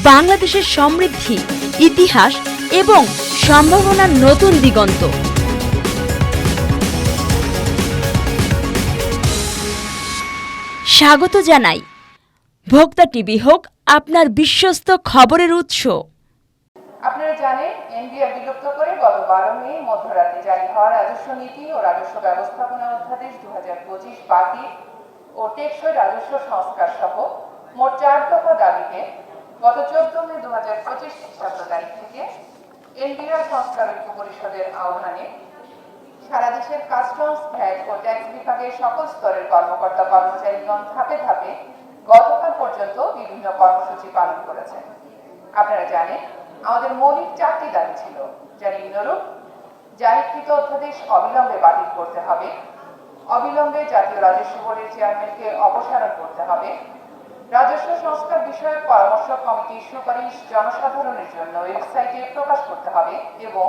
বাংলাদেশের সমৃদ্ধি, ইতিহাস এবং সম্ভাবনার নতুন দিগন্ত। স্বাগত জানাই। ভোক্তা টিভি হোক, আপনার বিশ্বস্ত খবরের উৎস। আপনারা জানেন, এনবিআর বিলুপ্ত করে গত বারো মে মধ্যরাতে জারি হওয়া রাজস্ব নীতি ও রাজস্ব ব্যবস্থাপনা অধ্যাদেশ দু হাজার পঁচিশ বাতিল ও টেকসই রাজস্ব সংস্কার সহ মোট চার দফা দাবিতে গত চোদ্দ মে দু হাজার পঁচিশ খ্রিস্টাব্দ তারিখ থেকে এনবিআর সংস্কার ঐক্য পরিষদের আহ্বানে সারা দেশের কাস্টমস ভ্যাট ও ট্যাক্স বিভাগের সকল স্তরের কর্মকর্তা কর্মচারীগণ ধাপে ধাপে গতকাল পর্যন্ত বিভিন্ন কর্মসূচি পালন করেছেন। আপনারা জানেন, আমাদের মৌলিক চারটি দাবি ছিল, যার নিম্নরূপ জারিকৃত অধ্যাদেশ অবিলম্বে বাতিল করতে হবে, অবিলম্বে জাতীয় রাজস্ব বোর্ডের চেয়ারম্যানকে অপসারণ করতে হবে রাজস্ব সংস্কার বিষয়ক পরামর্শ কমিটির সুপারিশ জনসাধারণের জন্য ওয়েবসাইটে প্রকাশ করতে হবে এবং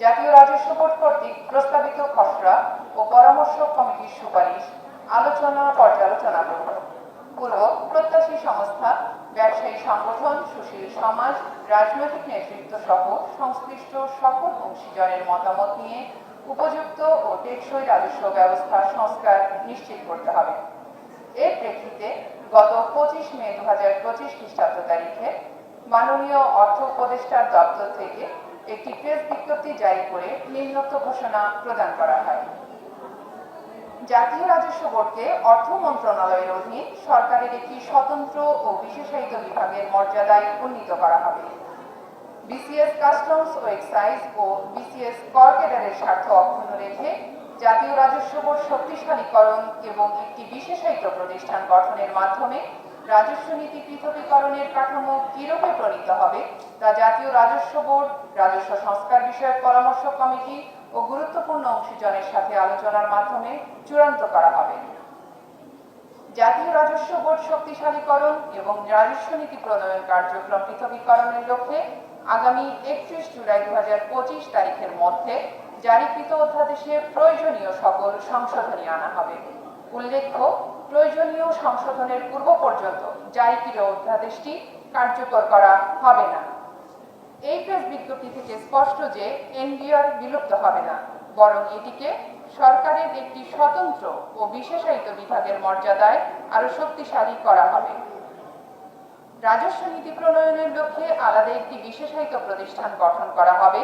জাতীয় রাজস্ব বোর্ড কর্তৃক প্রস্তাবিত খসড়া ও পরামর্শ কমিটির সুপারিশ আলোচনা পর্যালোচনা করব। পূর্ব প্রত্যাশী সংস্থা, ব্যবসায়ী সংগঠন, সুশীল সমাজ, রাজনৈতিক নেতৃত্ব সহ সংশ্লিষ্ট সকল অংশীজনের মতামত নিয়ে উপযুক্ত ও টেকসই রাজস্ব ব্যবস্থা সংস্কার নিশ্চিত করতে হবে। এর প্রেক্ষিতে গত পঁচিশ মে দু হাজার পঁচিশ খ্রিস্টাব্দ তারিখে মাননীয় অর্থ উপদেষ্টার দপ্তর থেকে একটি প্রেস বিজ্ঞপ্তি জারি করে নিম্নোক্ত ঘোষণা প্রদান করা হয়। জাতীয় রাজস্ব বোর্ডকে অর্থ মন্ত্রণালয়ের অধীন সরকারের একটি স্বতন্ত্র ও বিশেষায়িত বিভাগের মর্যাদায় উন্নীত করা হবে। বিসিএস কাস্টমস ও এক্সাইজ ও বিসিএস কর ক্যাডারের স্বার্থ অক্ষুণ্ণ রেখে জাতীয় রাজস্ব বোর্ড শক্তিশালীকরণ এবং একটি বিশেষায়িত প্রতিষ্ঠান গঠনের মাধ্যমে রাজস্ব নীতি পৃথকীকরণের কাঠামো কিরূপে প্রণীত হবে তা জাতীয় রাজস্ব বোর্ড, রাজস্ব সংস্কার বিষয়ক পরামর্শ কমিটি ও গুরুত্বপূর্ণ অংশীজনের সাথে আলোচনার মাধ্যমে চূড়ান্ত করা হবে। জাতীয় রাজস্ব বোর্ড শক্তিশালীকরণ এবং রাজস্ব নীতি প্রণয়ন কার্যক্রম পৃথকীকরণের লক্ষ্যে আগামী একত্রিশ জুলাই দু তারিখের মধ্যে জারিকৃত অধ্যাদেশে প্রয়োজনীয় সকল সংশোধনী আনা হবে। উল্লেখ্য, প্রয়োজনীয় সংশোধনের পূর্ব পর্যন্ত জারিকৃত অধ্যাদেশটি কার্যকর করা হবে না। এই প্রেস বিজ্ঞপ্তি থেকে স্পষ্ট যে এনবিআর বিলুপ্ত হবে না, বরং এটিকে সরকারের একটি স্বতন্ত্র ও বিশেষায়িত বিভাগের মর্যাদায় আরও শক্তিশালী করা হবে। রাজস্ব নীতি প্রণয়নের লক্ষ্যে আলাদা একটি বিশেষায়িত প্রতিষ্ঠান গঠন করা হবে।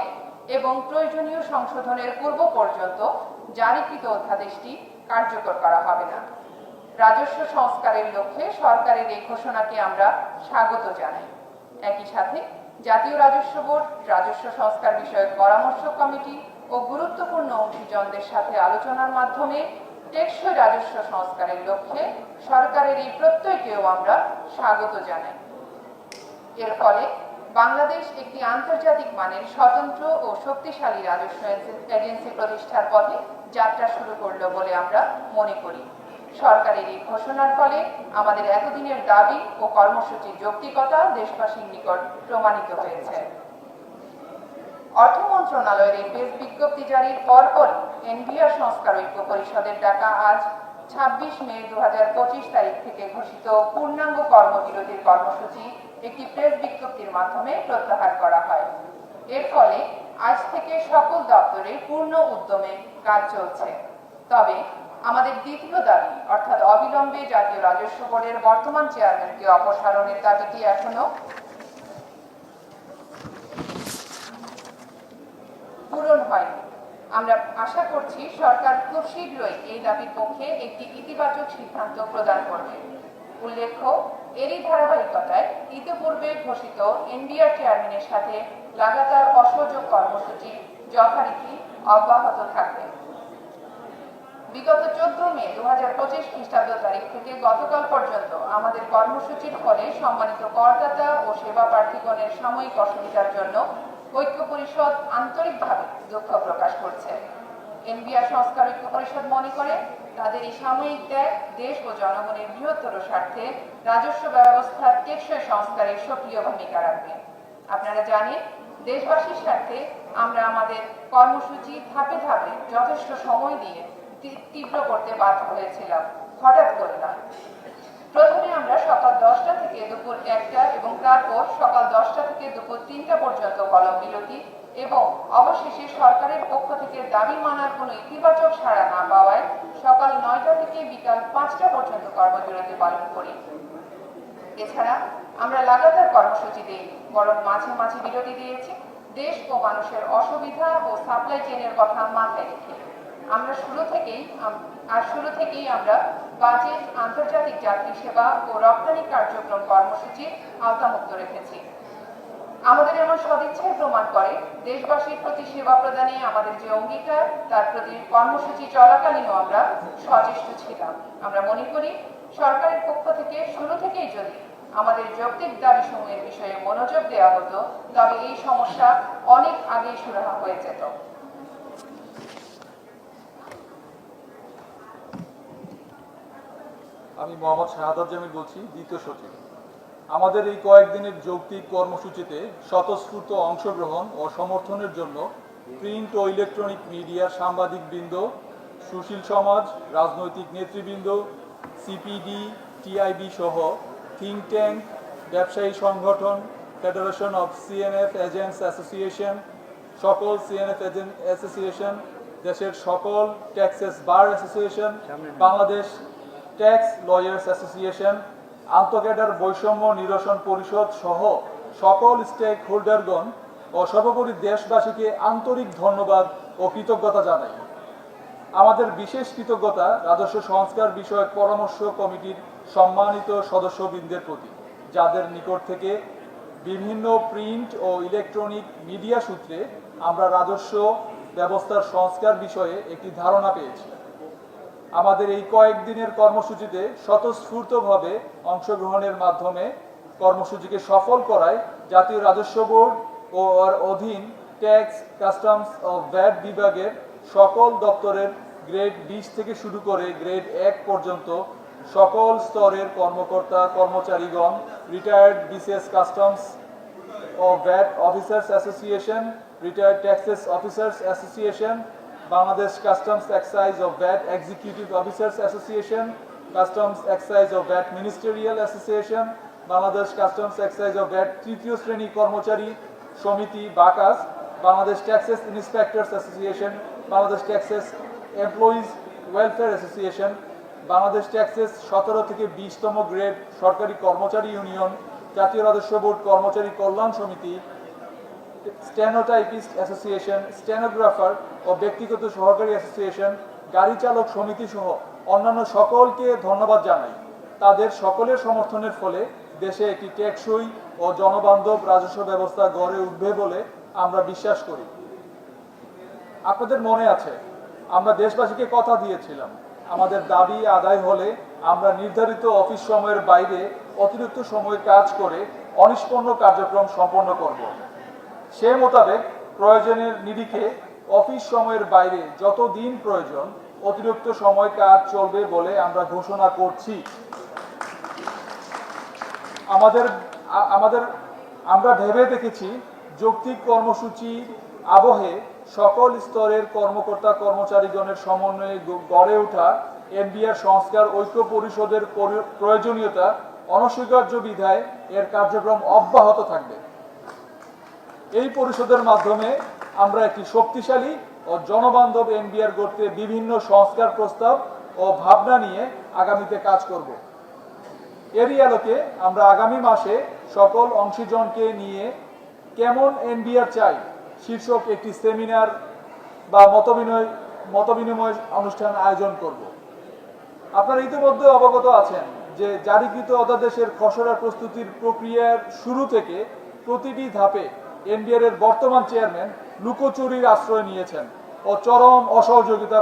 এবং প্রয়োজনীয় সংশোধনের পূর্ব পর্যন্ত জারিকৃত অধ্যাদেশটি কার্যকর করা হবে না। রাজস্ব সংস্কারের লক্ষ্যে সরকারের এই ঘোষণাকে আমরা স্বাগত জানাই। একই সাথে জাতীয় রাজস্ব বোর্ড, রাজস্ব সংস্কার বিষয়ক পরামর্শ কমিটি ও গুরুত্বপূর্ণ অংশীজনদের সাথে আলোচনার মাধ্যমে টেকসই রাজস্ব সংস্কারের লক্ষ্যে সরকারের এই প্রত্যয়কেও আমরা স্বাগত জানাই। এর ফলে বাংলাদেশ একটি আন্তর্জাতিক মানের স্বতন্ত্র ও শক্তিশালী রাজস্ব এজেন্সি প্রতিষ্ঠার পথে যাত্রা শুরু করল বলে আমরা মনে করি। সরকারের এই ঘোষণার ফলে আমাদের এতদিনের দাবি ও কর্মসূচির যৌক্তিকতা দেশবাসীর নিকট প্রমাণিত হয়েছে। অর্থ মন্ত্রণালয়ের এই প্রেস বিজ্ঞপ্তি জারির পরপর এনবিআর সংস্কার ঐক্য পরিষদের ডাকা আজ ছাব্বিশ মে দু হাজার পঁচিশ তারিখ থেকে ঘোষিত পূর্ণাঙ্গ কর্মবিরতির কর্মসূচি একটি প্রেস বিজ্ঞপ্তির মাধ্যমে প্রত্যাহার করা হয়। এর ফলে আজ থেকে সকল দপ্তরে পূর্ণ উদ্যমে কাজ চলছে। তবে আমাদের দ্বিতীয় দাবি, অর্থাৎ অবিলম্বে জাতীয় রাজস্ব বোর্ডের বর্তমান চেয়ারম্যানকে অপসারণের দাবিটি এখনও পূরণ হয়নি। আমরা আশা করছি সরকার খুব শীঘ্রই এই দাবির পক্ষে একটি ইতিবাচক সিদ্ধান্ত প্রদান করবে। উল্লেখ্য এরই ধারাবাহিকতায় ইতিপূর্বে ঘোষিত এনবিআর চেয়ারম্যানের সাথে লাগাতার অসহযোগ কর্মসূচি যথারীতি অব্যাহত থাকবে। বিগত চোদ্দ মে দু হাজার পঁচিশ খ্রিস্টাব্দ তারিখ থেকে গতকাল পর্যন্ত আমাদের কর্মসূচির ফলে সম্মানিত করদাতা ও সেবা প্রার্থীগণের সাময়িক অসুবিধার জন্য ঐক্য পরিষদ আন্তরিকভাবে দুঃখ প্রকাশ করছে। এনবিআর সংস্কার ঐক্য পরিষদ মনে করে তাদের এই সাময়িক ত্যাগ দেশ ও জনগণের বৃহত্তর স্বার্থে রাজস্ব ব্যবস্থার টেকসই সংস্কারের সক্রিয় ভূমিকা রাখবে। আপনারা জানেন, দেশবাসীর স্বার্থে আমরা আমাদের কর্মসূচি ধাপে ধাপে যথেষ্ট সময় দিয়ে তীব্র করতে বাধ্য হয়েছিলাম। হঠাৎ করে না। প্রথমে আমরা সকাল দশটা থেকে দুপুর একটা এবং তারপর সকাল দশটা থেকে দুপুর তিনটা পর্যন্ত কলম বিরতি এবং অবশেষে সরকারের পক্ষ থেকে দাবি মানার কোনো ইতিবাচক সাড়া না পাওয়ায় সকাল নয়টা থেকে বিকাল পাঁচটা পর্যন্ত কর্মবিরতি পালন করি। এছাড়া আমরা লাগাতার কর্মসূচি বরং মাঝে মাঝে বিরতি দিয়েছি। দেশ ও মানুষের অসুবিধা ও সাপ্লাই চেনের কথা মাথায় রেখে। আমরা শুরু থেকেই আর শুরু থেকেই আমরা বাজেট, আন্তর্জাতিক যাত্রী সেবা ও রপ্তানি কার্যক্রম কর্মসূচির আওতামুক্ত রেখেছি। আমাদের এমন সদিচ্ছাই প্রমাণ করে। দেশবাসীর প্রতি সেবা প্রদানে আমাদের যে অঙ্গীকার, তার প্রতি কর্মসূচি চলাকালীনও আমরা সচেষ্ট ছিলাম। আমরা মনে করি, সরকারের পক্ষ থেকে শুরু থেকেই যদি আমাদের যৌক্তিক দাবি সমূহের বিষয়ে মনোযোগ দেওয়া হতো, তবে এই সমস্যা অনেক আগেই সুরাহা হয়ে যেত। আমি মোহাম্মদ শাহাদাত জামিল বলছি, দ্বিতীয় সচিব। আমাদের এই কয়েকদিনের যৌক্তিক কর্মসূচিতে স্বতঃস্ফূর্ত অংশগ্রহণ ও সমর্থনের জন্য প্রিন্ট ও ইলেকট্রনিক মিডিয়ার সাংবাদিক বৃন্দ সুশীল সমাজ রাজনৈতিক নেতৃবৃন্দ সিপিডি টিআইবি সহ থিঙ্ক ট্যাঙ্ক ব্যবসায়ী সংগঠন federation of CNF agents association সকল সিএনএফ এজেন্ট অ্যাসোসিয়েশন দেশের সকল taxes bar association Bangladesh tax lawyers association আন্তঃক্যাডার বৈষম্য নিরসন পরিষদ সহ সকল স্টেক হোল্ডারগণ ও সর্বোপরি দেশবাসীকে আন্তরিক ধন্যবাদ ও কৃতজ্ঞতা জানাই। আমাদের বিশেষ কৃতজ্ঞতা রাজস্ব সংস্কার বিষয়ক পরামর্শ কমিটির সম্মানিত সদস্যবৃন্দের প্রতি, যাদের নিকট থেকে বিভিন্ন প্রিন্ট ও ইলেকট্রনিক মিডিয়া সূত্রে আমরা রাজস্ব ব্যবস্থার সংস্কার বিষয়ে একটি ধারণা পেয়েছি। আমাদের এই কয়েকদিনের কর্মসূচিতে স্বতঃস্ফূর্তভাবে অংশগ্রহণের মাধ্যমে কর্মসূচিকে সফল করায় জাতীয় রাজস্ব বোর্ড ও অধীন ট্যাক্স কাস্টমস ও ভ্যাট বিভাগের সকল দপ্তরের গ্রেড বিশ থেকে শুরু করে গ্রেড এক পর্যন্ত সকল স্তরের কর্মকর্তা কর্মচারীগণ রিটায়ার্ড বিসিএস কাস্টমস ও VAT Officers association retired taxes Officers Association, Bangladesh customs Excise of VAT executive Officers association customs Excise অফ VAT Ministerial association Bangladesh customs Excise অফ VAT তৃতীয় শ্রেণি কর্মচারী সমিতি বাকাস Bangladesh taxes inspectors association Bangladesh taxes employees welfare association Bangladesh taxes সতেরো থেকে বিশতম grade সরকারি কর্মচারী ইউনিয়ন জাতীয় রাজস্ব বোর্ড কর্মচারী কল্যাণ সমিতি স্টেনোটাইপিস্ট অ্যাসোসিয়েশন, স্টেনোগ্রাফার ও ব্যক্তিগত সহকারী অ্যাসোসিয়েশন, গাড়ি চালক সমিতি সহ অন্যান্য সকলকে ধন্যবাদ জানাই। তাদের সকলের সমর্থনের ফলে দেশে একটি টেকসই ও জনবান্ধব রাজস্ব ব্যবস্থা গড়ে উঠবে বলে আমরা বিশ্বাস করি। আপনাদের মনে আছে, আমরা দেশবাসীকে কথা দিয়েছিলাম। আমাদের দাবি আদায় হলে আমরা নির্ধারিত অফিস সময়ের বাইরে অতিরিক্ত সময় কাজ করে অনিষ্পন্ন কার্যক্রম সম্পন্ন করব। সে মোতাবেক প্রয়োজনের নিরিখে অফিস সময়ের বাইরে যত দিন প্রয়োজন, অতিরিক্ত সময় কাজ চলবে বলে আমরা ঘোষণা করছি। আমাদের আমাদের, আমরা ভেবে দেখেছি যৌক্তিক কর্মসূচি আবহে সকল স্তরের কর্মকর্তা কর্মচারীগণের সমন্বয়ে গড়ে ওঠা এনবিআর সংস্কার ঐক্য পরিষদের প্রয়োজনীয়তা, অনস্বীকার্য বিধায় এর কার্যক্রম অব্যাহত থাকবে। এই পরিষদের মাধ্যমে আমরা একটি শক্তিশালী ও জনবান্ধব এনবিআর গড়তে বিভিন্ন সংস্কার প্রস্তাব ও ভাবনা নিয়ে আগামীতে কাজ করব। এরই আলোকে আমরা আগামী মাসে সকল অংশীজনকে নিয়ে কেমন এনবিআর চাই, শীর্ষক একটি সেমিনার বা মতবিনয় মতবিনিময় অনুষ্ঠান আয়োজন করব। আপনারা ইতিমধ্যে অবগত আছেন যে জারিকৃত অধ্যাদেশের খসড়া প্রস্তুতির প্রক্রিয়ার শুরু থেকে প্রতিটি ধাপে এনবিআর এর বর্তমান চেয়ারম্যান লুকোচুরির আশ্রয় নিয়েছেন ও চরম অসহযোগিতা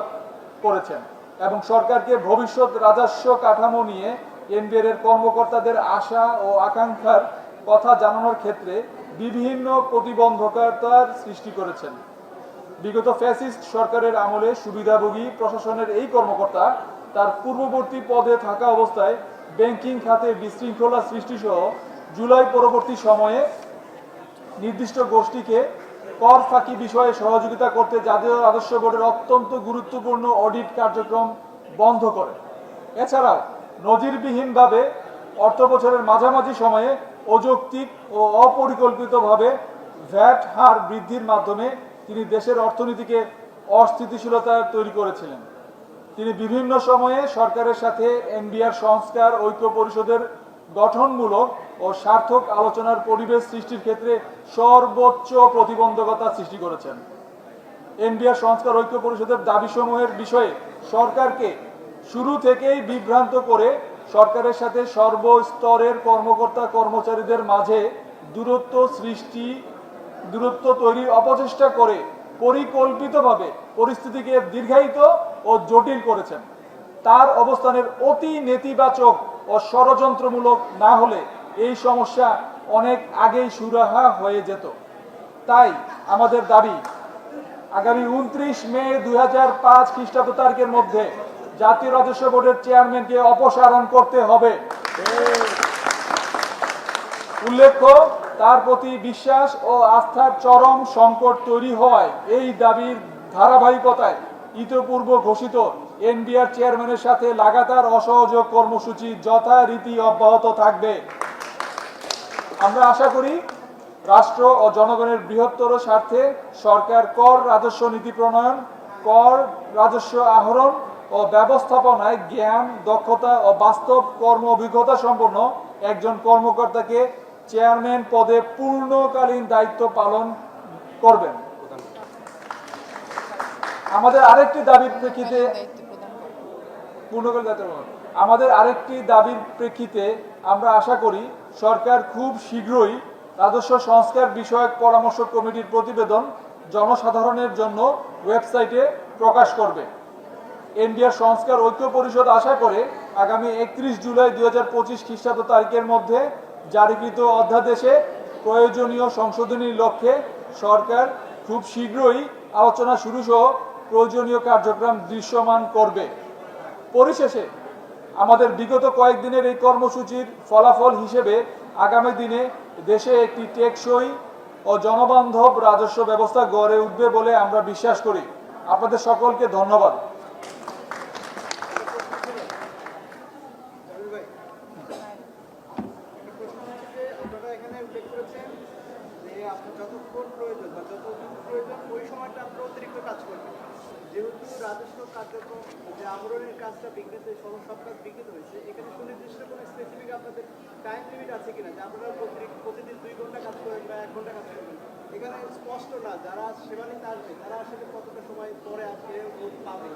করেছেন এবং সরকারকে ভবিষ্যৎ রাজস্ব কাঠামো নিয়ে এনবিআর এর কর্মকর্তাদের আশা ও আকাঙ্ক্ষার কথা জানানোর ক্ষেত্রে বিভিন্ন প্রতিবন্ধকতার সৃষ্টি করেছেন। বিগত ফ্যাসিস্ট সরকারের আমলে সুবিধাভোগী প্রশাসনের এই কর্মকর্তা তার পূর্ববর্তী পদে থাকা অবস্থায় ব্যাংকিং খাতে বিশৃঙ্খলা সৃষ্টি সহ জুলাই পরবর্তী সময়ে নির্দিষ্ট গোষ্ঠীকে কর ফাঁকি বিষয়ে সহযোগিতা করতে জাতীয় রাজস্ব বোর্ডের অত্যন্ত গুরুত্বপূর্ণ অডিট কার্যক্রম বন্ধ করে। এছাড়াও নজিরবিহীনভাবে অর্থ বছরের মাঝামাঝি সময়ে অযৌক্তিক ও অপরিকল্পিতভাবে ভ্যাট হার বৃদ্ধির মাধ্যমে তিনি দেশের অর্থনীতিকে অস্থিতিশীলতা তৈরি করেছিলেন। তিনি বিভিন্ন সময়ে সরকারের সাথে এনবিআর সংস্কার ঐক্য পরিষদের গঠনমূলক ও সার্থক আলোচনার পরিবেশ সৃষ্টির ক্ষেত্রে সর্বোচ্চ প্রতিবন্ধকতা সৃষ্টি করেছেন। এনবিআর সংস্কার ঐক্য পরিষদের দাবিসমূহের বিষয়ে সরকারকে শুরু থেকেই বিভ্রান্ত করে সরকারের সাথে সর্বস্তরের কর্মকর্তা কর্মচারীদের মাঝে দূরত্ব সৃষ্টি, দূরত্ব তৈরির অপচেষ্টা করে পরিকল্পিতভাবে পরিস্থিতিকে দীর্ঘায়িত ও জটিল করেছেন। তার অবস্থানের অতি নেতিবাচক ও ষড়যন্ত্রমূলক না হলে এই সমস্যা অনেক আগেই সুরাহা হয়ে যেত। তাই আমাদের দাবি, আগামী উনত্রিশ মে দুই হাজার পাঁচ খ্রিস্টাব্দ তারিখের মধ্যে জাতীয় রাজস্ব বোর্ডের চেয়ারম্যানকে অপসারণ করতে হবে। উল্লেখ্য, তার প্রতি বিশ্বাস ও আস্থার চরম সংকট তৈরি হওয়ায় এই দাবির ধারাবাহিকতায় ইতপূর্ব ঘোষিত এনবিআর চেয়ারম্যানের সাথে লাগাতার অসহযোগ কর্মসূচি যথারীতি অব্যাহত থাকবে। আমরা আশা করি রাষ্ট্র ও জনগণের বৃহত্তর স্বার্থে সরকার কর রাজস্ব নীতি প্রণয়ন, কর রাজস্ব আহরণ ও ব্যবস্থাপনায় জ্ঞান, দক্ষতা ও বাস্তব কর্ম অভিজ্ঞতা সম্পন্ন একজন কর্মকর্তাকে চেয়ারম্যান পদে পূর্ণকালীন দায়িত্ব পালন করবেন। আমাদের আরেকটি দাবির প্রেক্ষিতে পূর্ণকালীন দায়িত্ব আমাদের আরেকটি দাবির প্রেক্ষিতে আমরা আশা করি সরকার খুব শীঘ্রই রাজস্ব সংস্কার বিষয়ক পরামর্শ কমিটির প্রতিবেদন জনসাধারণের জন্য ওয়েবসাইটে প্রকাশ করবে। এনডিআর সংস্কার ঐক্য পরিষদ আশা করে আগামী একত্রিশ জুলাই দুই হাজার পঁচিশ খ্রিস্টাব্দ তারিখের মধ্যে জারিকৃত অধ্যাদেশে প্রয়োজনীয় সংশোধনীর লক্ষ্যে সরকার খুব শীঘ্রই আলোচনা শুরু সহ প্রয়োজনীয় কার্যক্রম দৃশ্যমান করবে। পরিশেষে আমাদের বিগত কয়েকদিনের এই কর্মসূচির ফলাফল হিসেবে আগামী দিনে দেশে একটি টেকসই ও জনবান্ধব রাজস্ব ব্যবস্থা গড়ে উঠবে বলে আমরা বিশ্বাস করি। আপনাদের সকলকে ধন্যবাদ আপনারা এখানে উল্লেখ করেছেন যে আপনার যতক্ষণ প্রয়োজন বা যতদিন প্রয়োজন ওই সময়টা আপনারা অতিরিক্ত কাজ করবেন যেহেতু রাজস্ব কার্যক্রম যে আবরণের কাজটা বিঘ্নিত সব হয়েছে। এখানে সুনির্দিষ্ট কোনো স্পেসিফিক আপনাদের টাইম লিমিট আছে কিনা? যে আপনারা প্রতি- প্রতিদিন দুই ঘণ্টা কাজ করবেন বা এক ঘণ্টা কাজ করবেন এখানে স্পষ্ট না যারা সেবা নিতে আসবে তারা আসলে কতটা সময় পরে আসবে ও পাবে?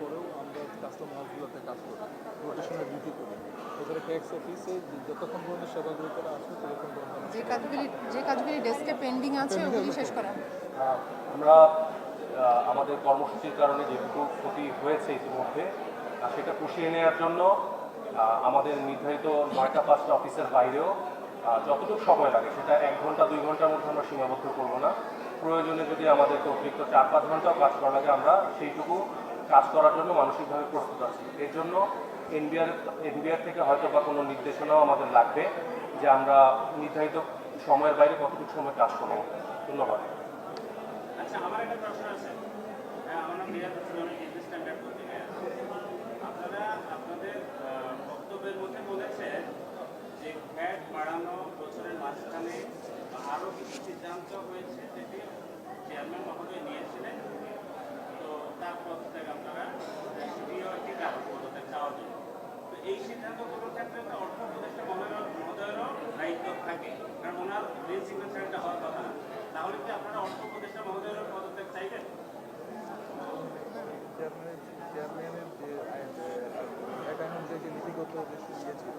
পরেও আমরা কাস্টম হাউসগুলোতে কাজ করি রোটেশনের ডিউটি করি। এছাড়া ট্যাক্স অফিসে যতক্ষণ পর্যন্ত ততক্ষণ যে কাজগুলি যে কাজগুলি ডেস্কে পেন্ডিং আছে ওগুলি শেষ করা। আমরা আহ, আমাদের কর্মসূচির কারণে যেটুকু ক্ষতি হয়েছে ইতিমধ্যে সেটা পুষিয়ে নেওয়ার জন্য আমাদের নির্ধারিত নয়টা, পাঁচটা অফিসের বাইরেও যতটুকু সময় লাগে, সেটা এক ঘণ্টা, দুই ঘণ্টার মধ্যে আমরা সীমাবদ্ধ করব না। প্রয়োজনে যদি আমাদেরকে অতিরিক্ত চার, পাঁচ ঘন্টাও কাজ করা লাগে, আমরা সেইটুকু কাজ করার জন্য মানসিকভাবে প্রস্তুত আছি। এর জন্য এনবিআর এনবিআর থেকে হয়তো বা কোনো নির্দেশনাও আমাদের লাগবে যে আমরা নির্ধারিত সময়ের বাইরে কতটুকু সময় কাজ করব। ধন্যবাদ। আচ্ছা আমার একটা প্রশ্ন আছে। হ্যাঁ, আমরা আপনারা আপনাদের বক্তব্যের মধ্যে যে বাড়ানো বছরের মাঝখানে কিছু সিদ্ধান্ত হয়েছে যেটি চেয়ারম্যান মহোদয় নিয়েছিলেন। তো তার পদত্যাগ আপনারা একটি কারণ পদত্যাগ চাওয়ার জন্য। তো এই সিদ্ধান্তগুলোর ক্ষেত্রে অর্থ উপদেষ্টা মহোদয় মহোদয়েরও দায়িত্ব থাকে। কারণ ওনার মেন সিগনেচারটা হওয়ার কথা চেয়ারম্যানের চেয়ারম্যানের যে অ্যাকাউন্ট অনুযায়ী যে নীতিগত যে ইয়ে ছিল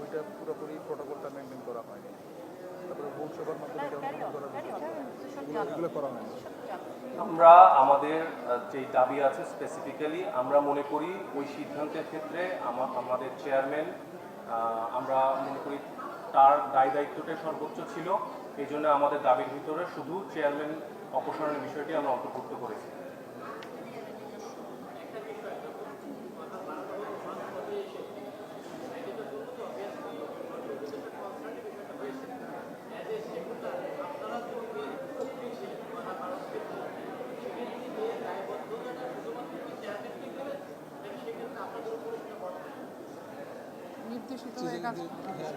ওইটা পুরোপুরি প্রোটোকলটা মেনটেন করা হয়নি। তারপরে পৌরসভার মাধ্যমে এগুলো- এগুলো করা হয়নি। আমরা আমাদের যেই দাবি আছে স্পেসিফিক্যালি আমরা মনে করি ওই সিদ্ধান্তের ক্ষেত্রে আমাদের চেয়ারম্যান আহ, আমরা মনে করি তার দায় দায়িত্বটাই সর্বোচ্চ ছিল। এই জন্য আমাদের দাবির ভিতরে শুধু চেয়ারম্যান অপসারণের বিষয়টি আমরা অন্তর্ভুক্ত করেছি।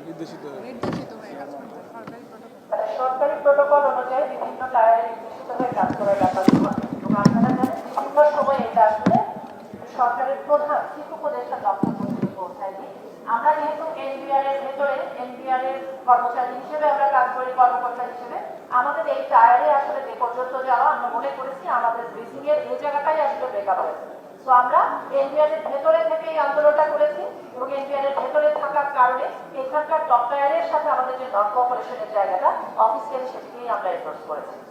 নির্দেশিত অনুযায়ী বিভিন্ন টায়ারে নির্দেশিত হয়ে কাজ করার ব্যাপারগুলো এবং আপনারা জানেন বিভিন্ন সময় এটা আসলে সরকারের প্রধান চিফ উপদেষ্টা দপ্তর পর্যন্ত পৌঁছায়নি আমরা যেহেতু এনবিআর এর ভেতরে এনবিআর এর কর্মচারী হিসেবে আমরা কাজ করি, কর্মকর্তা হিসেবে, আমাদের এই টায়ারে আসলে যে পর্যন্ত যাওয়া আমরা মনে করেছি আমাদের ব্রিফিং এর এই জায়গাটাই আসলে ব্রেকআপ হয়েছে। তো আমরা এনপিআর এর ভেতরে থেকে এই আন্দোলনটা করেছি এবং এনপিআর এর ভেতরে থাকার কারণে এখানকার টপ টায়ারের সাথে আমাদের যে নন কোঅপারেশনের জায়গাটা অফিসিয়ালি সেটিকেই আমরা এনফোর্স করেছি।